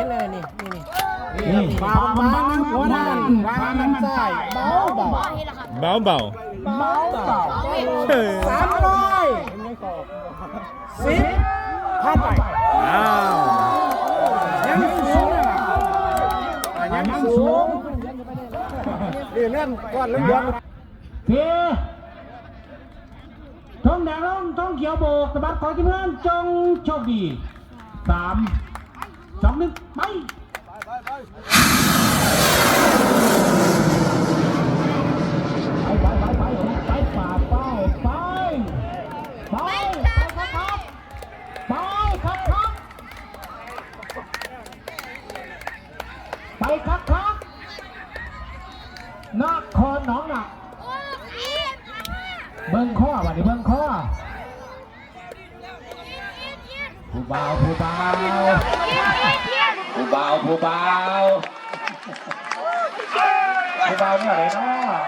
ห็นเลยนี่นี่นี่นี่บางบางหัวหน้าบางมันใส่เบาเบาเบาเบาเบาเบาเฮ้ยสามร้อยสิบพันไปอ้าวยังสูงอะยังสูงนี่นั่นก้อนเหลืองเพีทงแดงลงทงเขียวโบกสะบัดขอทีมงานจงโชคดีสาม สองหนึ่งไปไปไปไปไปไปป่าไปไปไปไปครับไปครับครับไปครับครับนครหนองหนักเบิ้งข้อวันนี้เบิ้งข้อ เบาผู้เบาผู้เบาผู้เบาผู้เบาเนี่ยอะไรเนาะ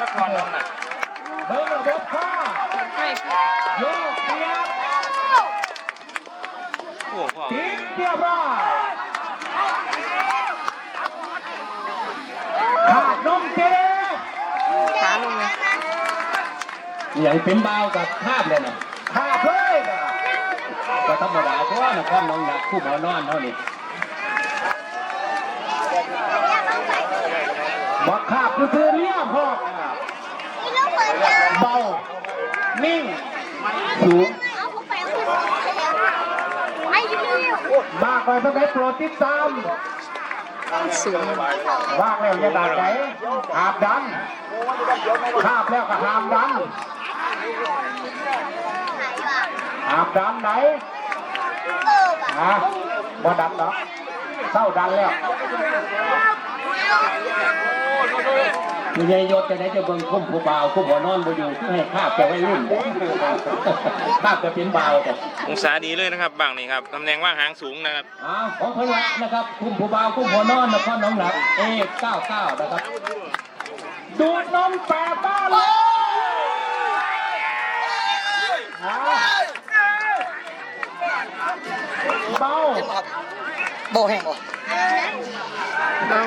นครหนองหนักเบิ้งระบบข้อโยกเปียกโอ้พ่อทิ้งเรียบร้อยขาดนมเจ๊ขาลงเลยอย่างเป็นเบากับภาพเลยนะขาดเลยนะ ก็ธรรมดาเพราะว่านครน้องหนักคู่หมอนอนเท่านี้บักขาบคือเรียบพ่อเบา นิ่ง สูงมากไปต้องได้โปรดติดตามสูงว่างแล้วอย่าด่าใจหาบดันคาบแล้วก็หามดันหามดันไหน ฮะบ่ดันหรอกเศร้าดันแล้วมีใหญ่ยศจะได้จะเบิ่งคุ้มผู้เบาคู่หมอนอนบ่อยู่คือให้ภาพจะไว้รุ่นภาพจะเป็นเบาแต่องศาดีเลยนะครับบางนี่ครับตำแหน่งว่างหางสูงนะครับอ้าวของเพิ่นละนะครับคุ้มผู้เบาคู่หมอนอนนครน้องหนักเอเก้าเก้านะครับดูดนมแปดบ้านเลยเบา โบแห้งบ่เบา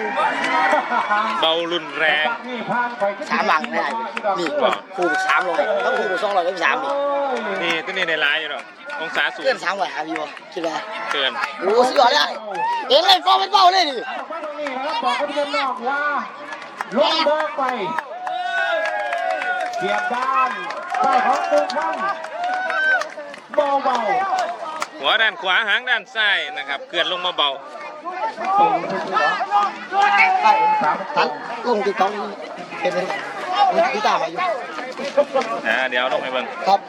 เบารุนแรงนี่ผ่านไปสามหลังไม่ได้นี่คูสามร้อยต้องคูสองร้อยก็สามนี่นี่ตัวนี้ในร้ายอยู่หรอกองศาสูงเกินสามร้อยหาพี่บ่คิดว่าเกินโอ้สุดยอดเลยเห็นเลยฟอร์มเป็นเบาเลยดิไปตรงนี้นะครับบอกกับเพื่อนนอกว่าลงเบิกไปเกียบด้านใต้ของตึกมันเบาเบา หัวด้านขวาหางด้านซ้ายนะครับเกินลงมาเบาๆตรงทุกตัวสามตันลงติดต้องเป็นเลยพี่ตามมาอยู่อ่าเดี๋ยวลงไปเบิ่งครับ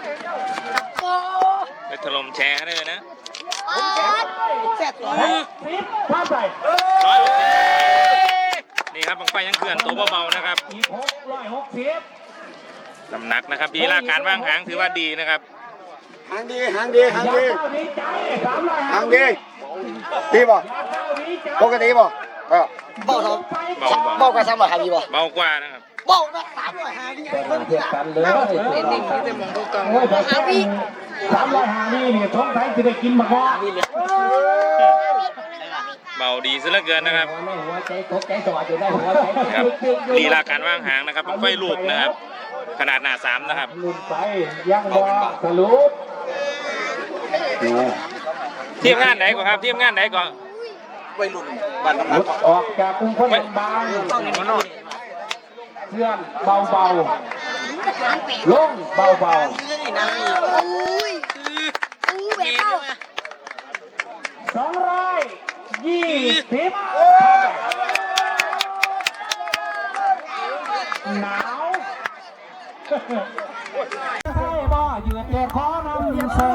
ไปถล่มแชร์ได้เลยนะแซ่บร้อยสิบผ่านไปร้อยหกสิบนี่ครับบังไฟยังเกินตัวเบาๆนะครับอีกหกร้อยหกสิบสำนักนะครับดีลาการว่างหางถือว่าดีนะครับ หางดีหางดีหางอย่าดีเศร้าดีใจสามร้อยหางดีดีป่ะอย่าเศร้าดีใจปกติป่ะเออเบาเท่าเบาเบาเบากว่าสามร้อยหาพี่บ่เบากว่านะครับเบานะสามร้อยหาพี่เปิดมาเทียบกันเลยโอ้ยหาพี่สามร้อยห้านี่เนี่ยท้องไทยจะได้กินมากกว่าเบาดีซะเหลือเกินนะครับหัวในหัวใจตกใจสวัสดิ์อยู่ได้หัวใจครับลีลาการว่างหางนะครับบังไฟลูกนะครับขนาดหนาสามนะครับลุ่นไปยังบอส รุปทีมงานไหนก่อนครับทีมงานไหนก่อนวัยรุ่นบ้านน้ำหหนัลุกดออกจากกรุงคนบางเคลื่อนเบาเบาๆลงเบาเบาสองร้อยยี่สิบหนาวเฮ้ยบ่อยู่แต่ขอนำสอ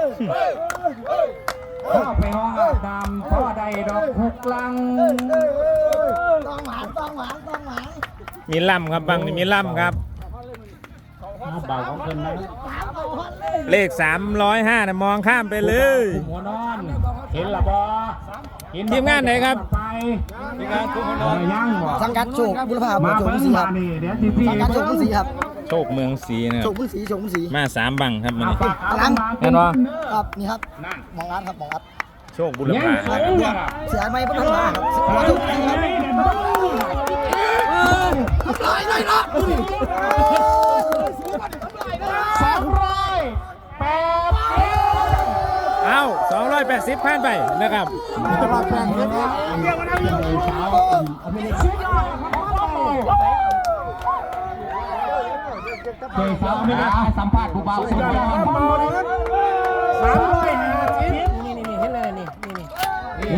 ง เข้าไปห้องอาบน้ำพ่อใดดอกหุกลัง ต้องหันต้องหันต้องหันมีล่ำครับบังนี่มีล่ำครับเบาของเพิ่นนะเลข 305นะมองข้ามไปเลย หัวนอน เห็นละบ่เห็บ่ทีมงานไหนครับ ไปทีมงานคุมหัวนอนยังบ่สังกัดโชคบุรพามาโชคเบิ่งสีคมารับนี่เดี๋ยวที่พี่สังกัดโชคสีครับ ชคเมืองศรีนะคโฉรับมมือสีโฉมมือสีมาสามบังครับมันนี้พลังเห็นบ่ครับนี่ครับมองอัดครับมองอัดโชคบุรพาครับเสียไม่ประทันมาครับหัวทุกทีครับลอยลอยละสองร้อยแปดเอ้า280ผ่านไปนะครับตลอดแปดเดือนนี้เคยสาวไม่ได้ให้สัมภาษณ์ผู้บ่าวคนเดียวสามร้อยห้าสิบนี่นี่นี่เห็นเลยนี่นี่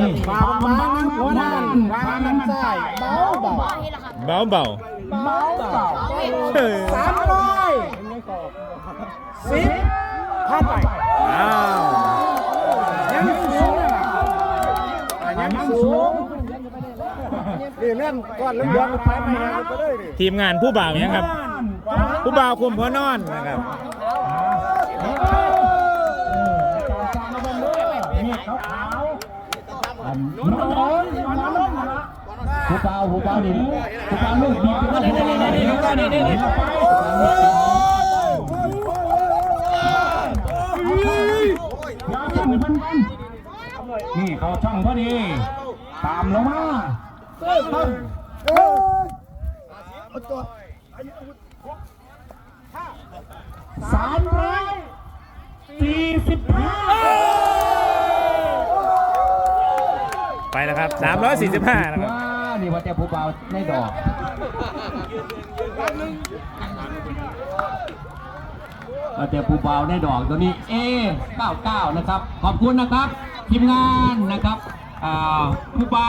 นี่บางบางหัวด้านบางน้ำใส่เบาเบาเบาเบาเบาเบาเฮ้ยสามร้อยสิบพันไปอ้าวยังสูงอะยังสูงนี่เล่นก้อนเลืองๆไปมาก็ได้ทีมงานผู้บ่าวยังครับ ผู้บ่าวคุมพอนอนนะครับผู้บ่าวผู้บ่าวนี่ผู้บ่าวลูกดีผู้บ่าวนี่นี่นี่นี่นี่นี่นี่เขาช่องพอดี ตามลงมา สามร้อยสี่สิบห้าไปแล้วครับ 345นะครับว้านี่ว่าแต่ผู้บ่าในดอกว่าแต่ผู้บ่าในดอกตัวนี้ A99 นะครับ ขอบคุณนะครับ ทีมงานนะครับอ่าผู้บ่า